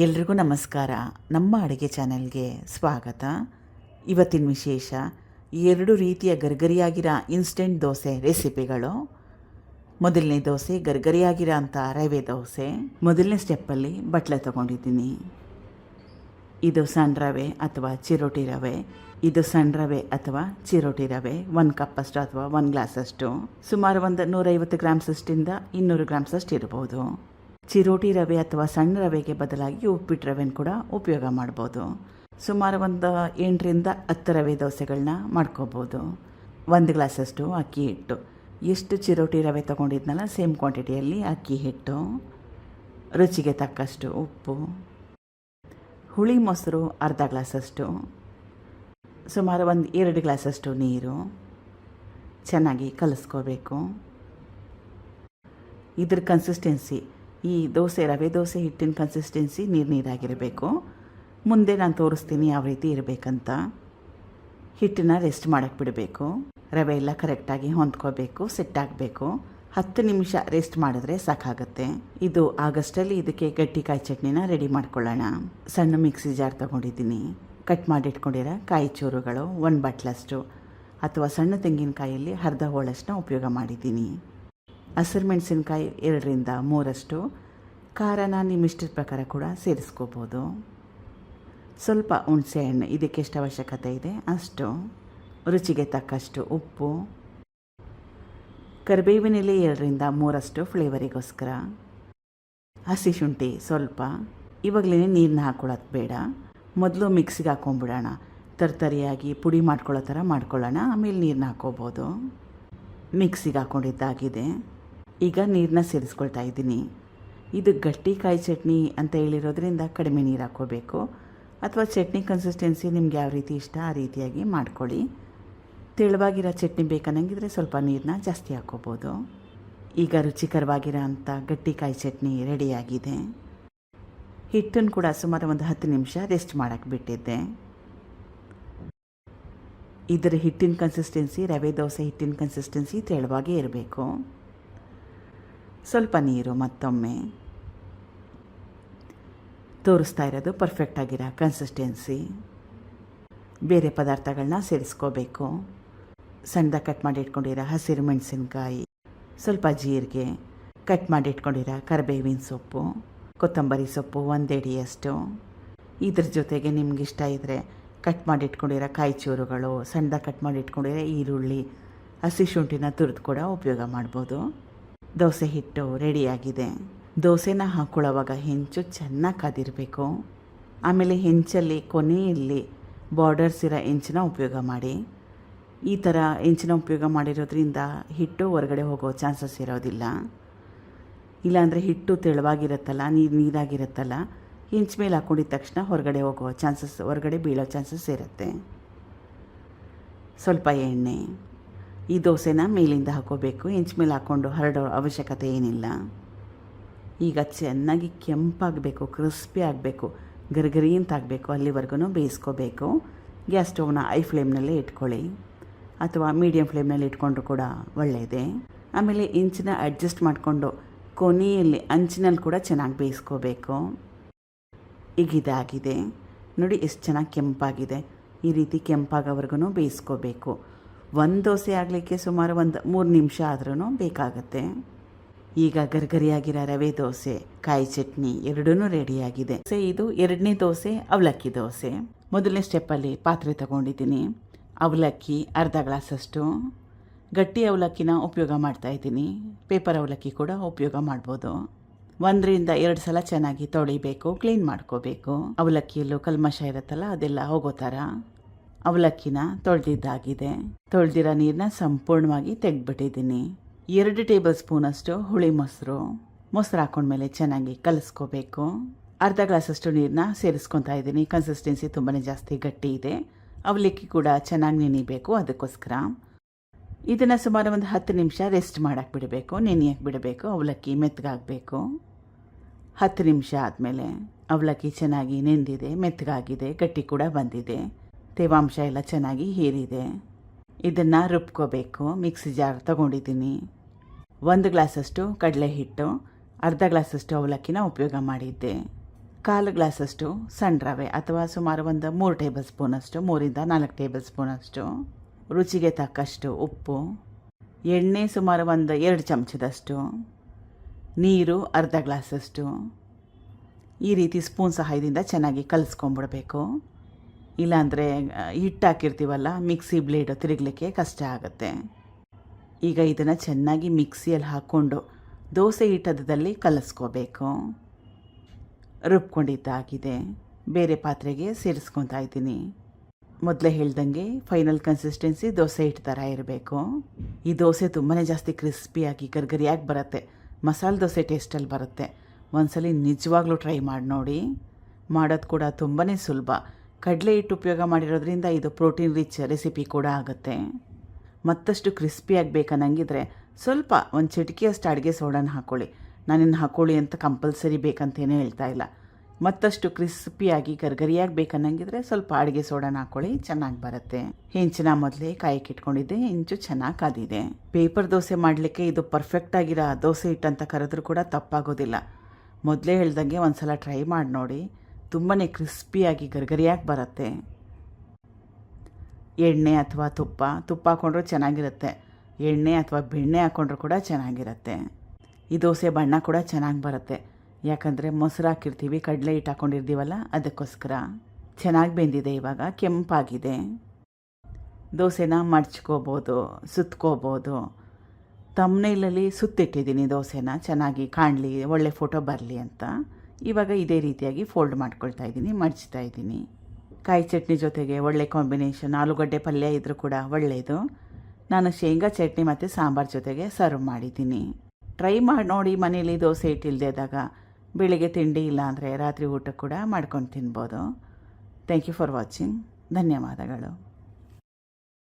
ಎಲ್ರಿಗೂ ನಮಸ್ಕಾರ. ನಮ್ಮ ಅಡುಗೆ ಚಾನೆಲ್ಗೆ ಸ್ವಾಗತ. ಇವತ್ತಿನ ವಿಶೇಷ, ಎರಡು ರೀತಿಯ ಗರ್ಗರಿಯಾಗಿರೋ ಇನ್ಸ್ಟೆಂಟ್ ದೋಸೆ ರೆಸಿಪಿಗಳು. ಮೊದಲನೇ ದೋಸೆ ಗರ್ಗರಿಯಾಗಿರೋ ಅಂಥ ರವೆ ದೋಸೆ. ಮೊದಲನೇ ಸ್ಟೆಪ್ಪಲ್ಲಿ ಬಟ್ಲೆ ತೊಗೊಂಡಿದ್ದೀನಿ. ಇದು ಸಣ್ಣ ರವೆ ಅಥವಾ ಚಿರೋಟಿ ರವೆ. ಇದು ಸಣ್ಣ ರವೆ ಅಥವಾ ಚಿರೋಟಿ ರವೆ. ಒಂದು ಕಪ್ಪಷ್ಟು ಅಥವಾ ಒಂದು ಗ್ಲಾಸಷ್ಟು ಸುಮಾರು ಒಂದು ನೂರೈವತ್ತು ಗ್ರಾಮ್ಸಷ್ಟಿಂದ ಇನ್ನೂರು ಗ್ರಾಮ್ಸಷ್ಟು ಇರ್ಬೋದು ಚಿರೋಟಿ ರವೆ ಅಥವಾ ಸಣ್ಣ ರವೆಗೆ ಬದಲಾಗಿ ಉಪ್ಪಿಟ್ಟು ರವೆನ ಕೂಡ ಉಪಯೋಗ ಮಾಡ್ಬೋದು. ಸುಮಾರು ಒಂದು ಎಂಟರಿಂದ ಹತ್ತು ರವೆ ದೋಸೆಗಳನ್ನ ಮಾಡ್ಕೋಬೋದು. ಒಂದು ಗ್ಲಾಸಷ್ಟು ಅಕ್ಕಿ ಹಿಟ್ಟು. ಎಷ್ಟು ಚಿರೋಟಿ ರವೆ ತೊಗೊಂಡಿದ್ನಲ್ಲ, ಸೇಮ್ ಕ್ವಾಂಟಿಟಿಯಲ್ಲಿ ಅಕ್ಕಿ ಹಿಟ್ಟು. ರುಚಿಗೆ ತಕ್ಕಷ್ಟು ಉಪ್ಪು. ಹುಳಿ ಮೊಸರು ಅರ್ಧ ಗ್ಲಾಸಷ್ಟು. ಸುಮಾರು ಒಂದು ಎರಡು ಗ್ಲಾಸಷ್ಟು ನೀರು. ಚೆನ್ನಾಗಿ ಕಲಸ್ಕೋಬೇಕು. ಇದ್ರ ಕನ್ಸಿಸ್ಟೆನ್ಸಿ ಈ ದೋಸೆ ರವೆ ದೋಸೆ ಹಿಟ್ಟಿನ ಕನ್ಸಿಸ್ಟೆನ್ಸಿ ನೀರು ನೀರಾಗಿರಬೇಕು. ಮುಂದೆ ನಾನು ತೋರಿಸ್ತೀನಿ ಯಾವ ರೀತಿ ಇರಬೇಕಂತ. ಹಿಟ್ಟನ್ನ ರೆಸ್ಟ್ ಮಾಡೋಕ್ಕೆ ಬಿಡಬೇಕು. ರವೆ ಎಲ್ಲ ಕರೆಕ್ಟಾಗಿ ಹೊಂದ್ಕೋಬೇಕು ಸೆಟ್ ಆಗಬೇಕು. ಹತ್ತು ನಿಮಿಷ ರೆಸ್ಟ್ ಮಾಡಿದ್ರೆ ಸಾಕಾಗುತ್ತೆ. ಇದು ಆಗಸ್ಟಲ್ಲಿ ಇದಕ್ಕೆ ಗಟ್ಟಿಕಾಯಿ ಚಟ್ನಿನ ರೆಡಿ ಮಾಡ್ಕೊಳ್ಳೋಣ. ಸಣ್ಣ ಮಿಕ್ಸಿ ಜಾರ್ ತೊಗೊಂಡಿದ್ದೀನಿ. ಕಟ್ ಮಾಡಿಟ್ಕೊಂಡಿರೋ ಕಾಯಿ ಚೂರುಗಳು ಒಂದು ಬಟ್ಲಷ್ಟು ಅಥವಾ ಸಣ್ಣ ತೆಂಗಿನಕಾಯಲ್ಲಿ ಅರ್ಧ ಹೋಳಷ್ಟನ್ನ ಉಪಯೋಗ ಮಾಡಿದ್ದೀನಿ. ಹಸಿರು ಮೆಣಸಿನ್ಕಾಯಿ ಎರಡರಿಂದ ಮೂರಷ್ಟು, ಖಾರನ ನಿಮ್ಮ ಇಷ್ಟದ ಪ್ರಕಾರ ಕೂಡ ಸೇರಿಸ್ಕೋಬೋದು. ಸ್ವಲ್ಪ ಹುಣಸೆ ಹಣ್ಣು, ಇದಕ್ಕೆ ಎಷ್ಟು ಅವಶ್ಯಕತೆ ಇದೆ? ಅಷ್ಟು. ರುಚಿಗೆ ತಕ್ಕಷ್ಟು ಉಪ್ಪು. ಕರಿಬೇವಿನಲ್ಲಿ ಎರಡರಿಂದ ಮೂರಷ್ಟು ಫ್ಲೇವರಿಗೋಸ್ಕರ. ಹಸಿ ಶುಂಠಿ ಸ್ವಲ್ಪ. ಇವಾಗಲೇ ನೀರನ್ನ ಹಾಕ್ಕೊಳ್ಳೋದು ಬೇಡ. ಮೊದಲು ಮಿಕ್ಸಿಗೆ ಹಾಕೊಂಡ್ಬಿಡೋಣ ತರ್ತರಿಯಾಗಿ ಪುಡಿ ಮಾಡ್ಕೊಳ್ಳೋ ಥರ ಮಾಡ್ಕೊಳ್ಳೋಣ. ಆಮೇಲೆ ನೀರನ್ನ ಹಾಕ್ಕೋಬೋದು. ಮಿಕ್ಸಿಗೆ ಹಾಕ್ಕೊಂಡಿದ್ದಾಗಿದೆ ಈಗ ನೀರನ್ನ ಸೇರಿಸ್ಕೊಳ್ತಾ ಇದ್ದೀನಿ. ಇದು ಗಟ್ಟಿ ಕಾಯಿ ಚಟ್ನಿ ಅಂತ ಹೇಳಿರೋದ್ರಿಂದ ಕಡಿಮೆ ನೀರು ಹಾಕ್ಕೋಬೇಕು. ಅಥವಾ ಚಟ್ನಿ ಕನ್ಸಿಸ್ಟೆನ್ಸಿ ನಿಮ್ಗೆ ಯಾವ ರೀತಿ ಇಷ್ಟ ಆ ರೀತಿಯಾಗಿ ಮಾಡ್ಕೊಳ್ಳಿ. ತೆಳುವಾಗಿರೋ ಚಟ್ನಿ ಬೇಕನ್ನಂಗಿದ್ರೆ ಸ್ವಲ್ಪ ನೀರನ್ನ ಜಾಸ್ತಿ ಹಾಕ್ಕೋಬೋದು. ಈಗ ರುಚಿಕರವಾಗಿರೋ ಅಂಥ ಗಟ್ಟಿ ಕಾಯಿ ಚಟ್ನಿ ರೆಡಿಯಾಗಿದೆ. ಹಿಟ್ಟನ್ನು ಕೂಡ ಸುಮಾರು ಒಂದು ಹತ್ತು ನಿಮಿಷ ರೆಸ್ಟ್ ಮಾಡೋಕ್ಕೆ ಬಿಟ್ಟಿದ್ದೆ. ಇದರ ಹಿಟ್ಟಿನ ಕನ್ಸಿಸ್ಟೆನ್ಸಿ ರವೆ ದೋಸೆ ಹಿಟ್ಟಿನ ಕನ್ಸಿಸ್ಟೆನ್ಸಿ ತೆಳುವಾಗೇ ಇರಬೇಕು. ಸ್ವಲ್ಪ ನೀರು ಮತ್ತೊಮ್ಮೆ ತೋರಿಸ್ತಾ ಇರೋದು ಪರ್ಫೆಕ್ಟ್ ಆಗಿರೋ ಕನ್ಸಿಸ್ಟೆನ್ಸಿ ಬೇರೆ ಪದಾರ್ಥಗಳನ್ನ ಸೇರಿಸ್ಕೋಬೇಕು. ಸಣ್ಣದಾಗಿ ಕಟ್ ಮಾಡಿ ಇಟ್ಕೊಂಡಿರೋ ಹಸಿರು ಮೆಣಸಿನ್ಕಾಯಿ, ಸ್ವಲ್ಪ ಜೀರಿಗೆ ಕಟ್ ಮಾಡಿ ಇಟ್ಕೊಂಡಿರೋ ಕರಿಬೇವಿನ ಸೊಪ್ಪು, ಕೊತ್ತಂಬರಿ ಸೊಪ್ಪು ಒಂದೆಡಿಯಷ್ಟು. ಇದ್ರ ಜೊತೆಗೆ ನಿಮ್ಗೆ ಇಷ್ಟ ಇದ್ದರೆ ಕಟ್ ಮಾಡಿ ಇಟ್ಕೊಂಡಿರೋ ಕಾಯಿ ಚೂರುಗಳು ಸಣ್ಣದಾಗಿ ಕಟ್ ಮಾಡಿ ಇಟ್ಕೊಂಡಿರೋ ಈರುಳ್ಳಿ, ಹಸಿ ಶುಂಠಿನ ತುರಿದು ಕೂಡ ಉಪಯೋಗ ಮಾಡ್ಬೋದು. ದೋಸೆ ಹಿಟ್ಟು ರೆಡಿಯಾಗಿದೆ. ದೋಸೆನ ಹಾಕ್ಕೊಳ್ಳೋವಾಗ ಹೆಂಚು ಚೆನ್ನಾಗಿ ಕಾದಿರಬೇಕು. ಆಮೇಲೆ ಹೆಂಚಲ್ಲಿ, ಕೊನೆಯಲ್ಲಿ ಬಾರ್ಡರ್ಸ್ ಇರೋ ಹೆಂಚಿನ ಉಪಯೋಗ ಮಾಡಿ. ಈ ಥರ ಹೆಂಚಿನ ಉಪಯೋಗ ಮಾಡಿರೋದ್ರಿಂದ ಹಿಟ್ಟು ಹೊರಗಡೆ ಹೋಗೋ ಚಾನ್ಸಸ್ ಇರೋದಿಲ್ಲ. ಇಲ್ಲಾಂದರೆ ಹಿಟ್ಟು ತೆಳುವಾಗಿರುತ್ತಲ್ಲ, ನೀರು ನೀರಾಗಿರುತ್ತಲ್ಲ, ಹೆಂಚು ಮೇಲೆ ಹಾಕ್ಕೊಂಡಿದ್ದ ತಕ್ಷಣ ಹೊರಗಡೆ ಹೋಗೋ ಚಾನ್ಸಸ್, ಹೊರಗಡೆ ಬೀಳೋ ಚಾನ್ಸಸ್ ಇರುತ್ತೆ. ಸ್ವಲ್ಪ ಎಣ್ಣೆ ಈ ದೋಸೆನ ಮೇಲಿಂದ ಹಾಕೋಬೇಕು ಇಂಚ್ ಮೇಲೆ ಹಾಕ್ಕೊಂಡು ಹರಡೋ ಅವಶ್ಯಕತೆ ಏನಿಲ್ಲ. ಈಗ ಚೆನ್ನಾಗಿ ಕೆಂಪಾಗಬೇಕು, ಕ್ರಿಸ್ಪಿ ಆಗಬೇಕು, ಗರಿಗರಿ ಅಂತ ಆಗಬೇಕು ಅಲ್ಲಿವರೆಗೂ ಬೇಯಿಸ್ಕೋಬೇಕು. ಗ್ಯಾಸ್ ಸ್ಟವ್ನ ಐ ಫ್ಲೇಮ್ನಲ್ಲೇ ಇಟ್ಕೊಳ್ಳಿ. ಅಥವಾ ಮೀಡಿಯಮ್ ಫ್ಲೇಮ್ನಲ್ಲಿ ಇಟ್ಕೊಂಡ್ರು ಕೂಡ ಒಳ್ಳೆಯದೆ ಆಮೇಲೆ ಇಂಚಿನ ಅಡ್ಜಸ್ಟ್ ಮಾಡಿಕೊಂಡು ಕೊನೆಯಲ್ಲಿ ಅಂಚಿನಲ್ಲಿ ಕೂಡ ಚೆನ್ನಾಗಿ ಬೇಯಿಸ್ಕೋಬೇಕು. ಈಗ ಇದಾಗಿದೆ ನೋಡಿ, ಎಷ್ಟು ಚೆನ್ನಾಗಿ ಕೆಂಪಾಗಿದೆ. ಈ ರೀತಿ ಕೆಂಪಾಗೋವರೆಗೂ ಬೇಯಿಸ್ಕೋಬೇಕು. ಒಂದು ದೋಸೆ ಆಗಲಿಕ್ಕೆ ಸುಮಾರು ಒಂದು ಮೂರು ನಿಮಿಷ ಆದ್ರೂ ಬೇಕಾಗುತ್ತೆ. ಈಗ ಗರ್ಗರಿಯಾಗಿರೋ ರವೆ ದೋಸೆ, ಕಾಯಿ ಚಟ್ನಿ ಎರಡೂ ರೆಡಿಯಾಗಿದೆ ಸೊ ಇದು ಎರಡನೇ ದೋಸೆ, ಅವಲಕ್ಕಿ ದೋಸೆ. ಮೊದಲನೇ ಸ್ಟೆಪ್ಪಲ್ಲಿ ಪಾತ್ರೆ ತಗೊಂಡಿದ್ದೀನಿ. ಅವಲಕ್ಕಿ ಅರ್ಧ ಗ್ಲಾಸಷ್ಟು. ಗಟ್ಟಿ ಅವಲಕ್ಕಿನ ಉಪಯೋಗ ಮಾಡ್ತಾ ಇದ್ದೀನಿ. ಪೇಪರ್ ಅವಲಕ್ಕಿ ಕೂಡ ಉಪಯೋಗ ಮಾಡ್ಬೋದು. ಒಂದರಿಂದ ಎರಡು ಸಲ ಚೆನ್ನಾಗಿ ತೊಳಿಬೇಕು ಕ್ಲೀನ್ ಮಾಡ್ಕೋಬೇಕು. ಅವಲಕ್ಕಿಯಲ್ಲೂ ಕಲ್ಮಶ ಇರುತ್ತಲ್ಲ, ಅದೆಲ್ಲ ಹೋಗೋ ಥರ. ಅವಲಕ್ಕಿನ ತೊಳೆದಿದ್ದಾಗಿದೆ. ತೊಳೆದಿರೋ ನೀರನ್ನ ಸಂಪೂರ್ಣವಾಗಿ ತೆಗೆದ್ಬಿಟ್ಟಿದ್ದೀನಿ. ಎರಡು ಟೇಬಲ್ ಸ್ಪೂನಷ್ಟು ಹುಳಿ ಮೊಸರು. ಮೊಸರು ಹಾಕೊಂಡ್ಮೇಲೆ ಚೆನ್ನಾಗಿ ಕಲಿಸ್ಕೋಬೇಕು. ಅರ್ಧ ಗ್ಲಾಸಷ್ಟು ನೀರನ್ನ ಸೇರಿಸ್ಕೊತಾ ಇದ್ದೀನಿ. ಕನ್ಸಿಸ್ಟೆನ್ಸಿ ತುಂಬಾ ಜಾಸ್ತಿ ಗಟ್ಟಿ ಇದೆ. ಅವಲಕ್ಕಿ ಕೂಡ ಚೆನ್ನಾಗಿ ನೆನಿಬೇಕು ಅದಕ್ಕೋಸ್ಕರ. ಇದನ್ನು ಸುಮಾರು ಒಂದು ಹತ್ತು ನಿಮಿಷ ರೆಸ್ಟ್ ಮಾಡೋಕ್ಕೆ ಬಿಡಬೇಕು ನೆನೆಯಕ್ಕೆ ಬಿಡಬೇಕು ಅವಲಕ್ಕಿ ಮೆತ್ತಗಾಗಬೇಕು. ಹತ್ತು ನಿಮಿಷ ಆದಮೇಲೆ ಅವಲಕ್ಕಿ ಚೆನ್ನಾಗಿ ನೆಂದಿದೆ, ಮೆತ್ತಗಾಗಿದೆ, ಗಟ್ಟಿ ಕೂಡ ಬಂದಿದೆ. ತೇವಾಂಶ ಎಲ್ಲ ಚೆನ್ನಾಗಿ ಹೀರಿದೆ. ಇದನ್ನು ರುಬ್ಕೋಬೇಕು. ಮಿಕ್ಸಿ ಜಾರ್ ತಗೊಂಡಿದ್ದೀನಿ. ಒಂದು ಗ್ಲಾಸಷ್ಟು ಕಡಲೆ ಹಿಟ್ಟು, ಅರ್ಧ ಗ್ಲಾಸಷ್ಟು ಅವಲಕ್ಕಿನ ಉಪಯೋಗ ಮಾಡಿದ್ದೆ. ಕಾಲು ಗ್ಲಾಸಷ್ಟು ಸಣ್ಣ ರವೆ ಅಥವಾ ಸುಮಾರು ಒಂದು ಮೂರು ಟೇಬಲ್ ಸ್ಪೂನಷ್ಟು, ಮೂರಿಂದ ನಾಲ್ಕು ಟೇಬಲ್ ಸ್ಪೂನಷ್ಟು. ರುಚಿಗೆ ತಕ್ಕಷ್ಟು ಉಪ್ಪು. ಎಣ್ಣೆ ಸುಮಾರು ಒಂದು ಎರಡು ಚಮಚದಷ್ಟು. ನೀರು ಅರ್ಧ ಗ್ಲಾಸಷ್ಟು. ಈ ರೀತಿ ಸ್ಪೂನ್ ಸಹಾಯದಿಂದ ಚೆನ್ನಾಗಿ ಕಲಿಸ್ಕೊಂಬಿಡ್ಬೇಕು ಇಲ್ಲಾಂದರೆ ಹಿಟ್ಟು ಹಾಕಿರ್ತೀವಲ್ಲ ಮಿಕ್ಸಿ ಬ್ಲೇಡು ತಿರುಗಲಿಕ್ಕೆ ಕಷ್ಟ ಆಗುತ್ತೆ. ಈಗ ಇದನ್ನು ಚೆನ್ನಾಗಿ ಮಿಕ್ಸಿಯಲ್ಲಿ ಹಾಕ್ಕೊಂಡು ದೋಸೆ ಹಿಟ್ಟದಲ್ಲಿ ಕಲಸ್ಕೋಬೇಕು. ರುಬ್ಕೊಂಡಿದ್ದಾಗಿದೆ. ಬೇರೆ ಪಾತ್ರೆಗೆ ಸೇರಿಸ್ಕೊತಾ ಇದ್ದೀನಿ. ಮೊದಲೇ ಹೇಳ್ದಂಗೆ ಫೈನಲ್ ಕನ್ಸಿಸ್ಟೆನ್ಸಿ ದೋಸೆ ಹಿಟ್ಟು ಥರ ಇರಬೇಕು. ಈ ದೋಸೆ ತುಂಬಾ ಜಾಸ್ತಿ ಕ್ರಿಸ್ಪಿಯಾಗಿ, ಗರ್ಗರಿಯಾಗಿ ಬರುತ್ತೆ. ಮಸಾಲೆ ದೋಸೆ ಟೇಸ್ಟಲ್ಲಿ ಬರುತ್ತೆ. ಒಂದ್ಸಲಿ ನಿಜವಾಗ್ಲೂ ಟ್ರೈ ಮಾಡಿ ನೋಡಿ. ಮಾಡೋದು ಕೂಡ ತುಂಬಾ ಸುಲಭ. ಕಡಲೆ ಹಿಟ್ಟು ಉಪಯೋಗ ಮಾಡಿರೋದ್ರಿಂದ ಇದು ಪ್ರೋಟೀನ್ ರಿಚ್ ರೆಸಿಪಿ ಕೂಡ ಆಗುತ್ತೆ. ಮತ್ತಷ್ಟು ಕ್ರಿಸ್ಪಿಯಾಗಿ ಬೇಕನ್ನಂಗಿದ್ರೆ ಸ್ವಲ್ಪ ಒಂದು ಚಿಟಿಕೆಯಷ್ಟು ಅಡುಗೆ ಸೋಡಾನ ಹಾಕ್ಕೊಳ್ಳಿ ನಾನಿನ್ನು ಹಾಕ್ಕೊಳ್ಳಿ ಅಂತ ಕಂಪಲ್ಸರಿ ಬೇಕಂತೇನೇ ಹೇಳ್ತಾ ಇಲ್ಲ. ಮತ್ತಷ್ಟು ಕ್ರಿಸ್ಪಿಯಾಗಿ ಗರ್ಗರಿಯಾಗಿ ಬೇಕನ್ನಂಗಿದ್ರೆ ಸ್ವಲ್ಪ ಅಡುಗೆ ಸೋಡಾನ ಹಾಕ್ಕೊಳ್ಳಿ ಚೆನ್ನಾಗಿ ಬರುತ್ತೆ. ಹೆಂಚಿನ ಮೊದಲೇ ಕಾಯಕ್ಕೆ ಇಟ್ಕೊಂಡಿದ್ದೆ, ಹೆಂಚು ಚೆನ್ನಾಗಿ ಕಾದಿದೆ. ಪೇಪರ್ ದೋಸೆ ಮಾಡಲಿಕ್ಕೆ ಇದು ಪರ್ಫೆಕ್ಟ್ ಆಗಿರೋ ದೋಸೆ ಹಿಟ್ಟು ಅಂತ ಕರೆದ್ರೂ ಕೂಡ ತಪ್ಪಾಗೋದಿಲ್ಲ. ಮೊದಲೇ ಹೇಳ್ದಂಗೆ ಒಂದು ಸಲ ಟ್ರೈ ಮಾಡಿ ನೋಡಿ ತುಂಬಾ ಕ್ರಿಸ್ಪಿಯಾಗಿ ಗರ್ಗರಿಯಾಗಿ ಬರುತ್ತೆ. ಎಣ್ಣೆ ಅಥವಾ ತುಪ್ಪ ತುಪ್ಪ ಹಾಕ್ಕೊಂಡ್ರೂ ಚೆನ್ನಾಗಿರುತ್ತೆ. ಎಣ್ಣೆ ಅಥವಾ ಬೆಣ್ಣೆ ಹಾಕ್ಕೊಂಡ್ರೂ ಕೂಡ ಚೆನ್ನಾಗಿರುತ್ತೆ. ಈ ದೋಸೆ ಬಣ್ಣ ಕೂಡ ಚೆನ್ನಾಗಿ ಬರುತ್ತೆ. ಯಾಕಂದರೆ ಮೊಸರು ಹಾಕಿರ್ತೀವಿ, ಕಡಲೆ ಹಿಟ್ಟು ಹಾಕ್ಕೊಂಡಿರ್ತೀವಲ್ಲ ಅದಕ್ಕೋಸ್ಕರ. ಚೆನ್ನಾಗಿ ಬೆಂದಿದೆ ಇವಾಗ, ಕೆಂಪಾಗಿದೆ. ದೋಸೆನ ಮಡ್ಚ್ಕೋಬೋದು, ಸುತ್ಕೋಬೋದು. ತಮ್ಮನೇಲಲ್ಲಿ ಸುತ್ತಿಟ್ಟಿದ್ದೀನಿ ದೋಸೆನ, ಚೆನ್ನಾಗಿ ಕಾಣಲಿ, ಒಳ್ಳೆ ಫೋಟೋ ಬರಲಿ ಅಂತ. ಇವಾಗ ಇದೇ ರೀತಿಯಾಗಿ ಫೋಲ್ಡ್ ಮಾಡ್ಕೊಳ್ತಾ ಇದ್ದೀನಿ, ಮಡ್ಚ್ತಾ ಇದ್ದೀನಿ. ಕಾಯಿ ಚಟ್ನಿ ಜೊತೆಗೆ ಒಳ್ಳೆ ಕಾಂಬಿನೇಷನ್ ಆಲೂಗಡ್ಡೆ ಪಲ್ಯ ಇದ್ದರೂ ಕೂಡ ಒಳ್ಳೆಯದು ನಾನು ಶೇಂಗಾ ಚಟ್ನಿ ಮತ್ತು ಸಾಂಬಾರು ಜೊತೆಗೆ ಸರ್ವ್ ಮಾಡಿದ್ದೀನಿ. ಟ್ರೈ ಮಾಡಿ ನೋಡಿ ಮನೇಲಿ ದೋಸೆ ಇಟ್ಟಿಲ್ದೇದಾಗ ಬೆಳಿಗ್ಗೆ ತಿಂಡಿ ಇಲ್ಲ ಅಂದರೆ ರಾತ್ರಿ ಊಟ ಕೂಡ ಮಾಡ್ಕೊಂಡು ತಿನ್ಬೋದು. ಥ್ಯಾಂಕ್ ಯು ಫಾರ್ ವಾಚಿಂಗ್ ಧನ್ಯವಾದಗಳು.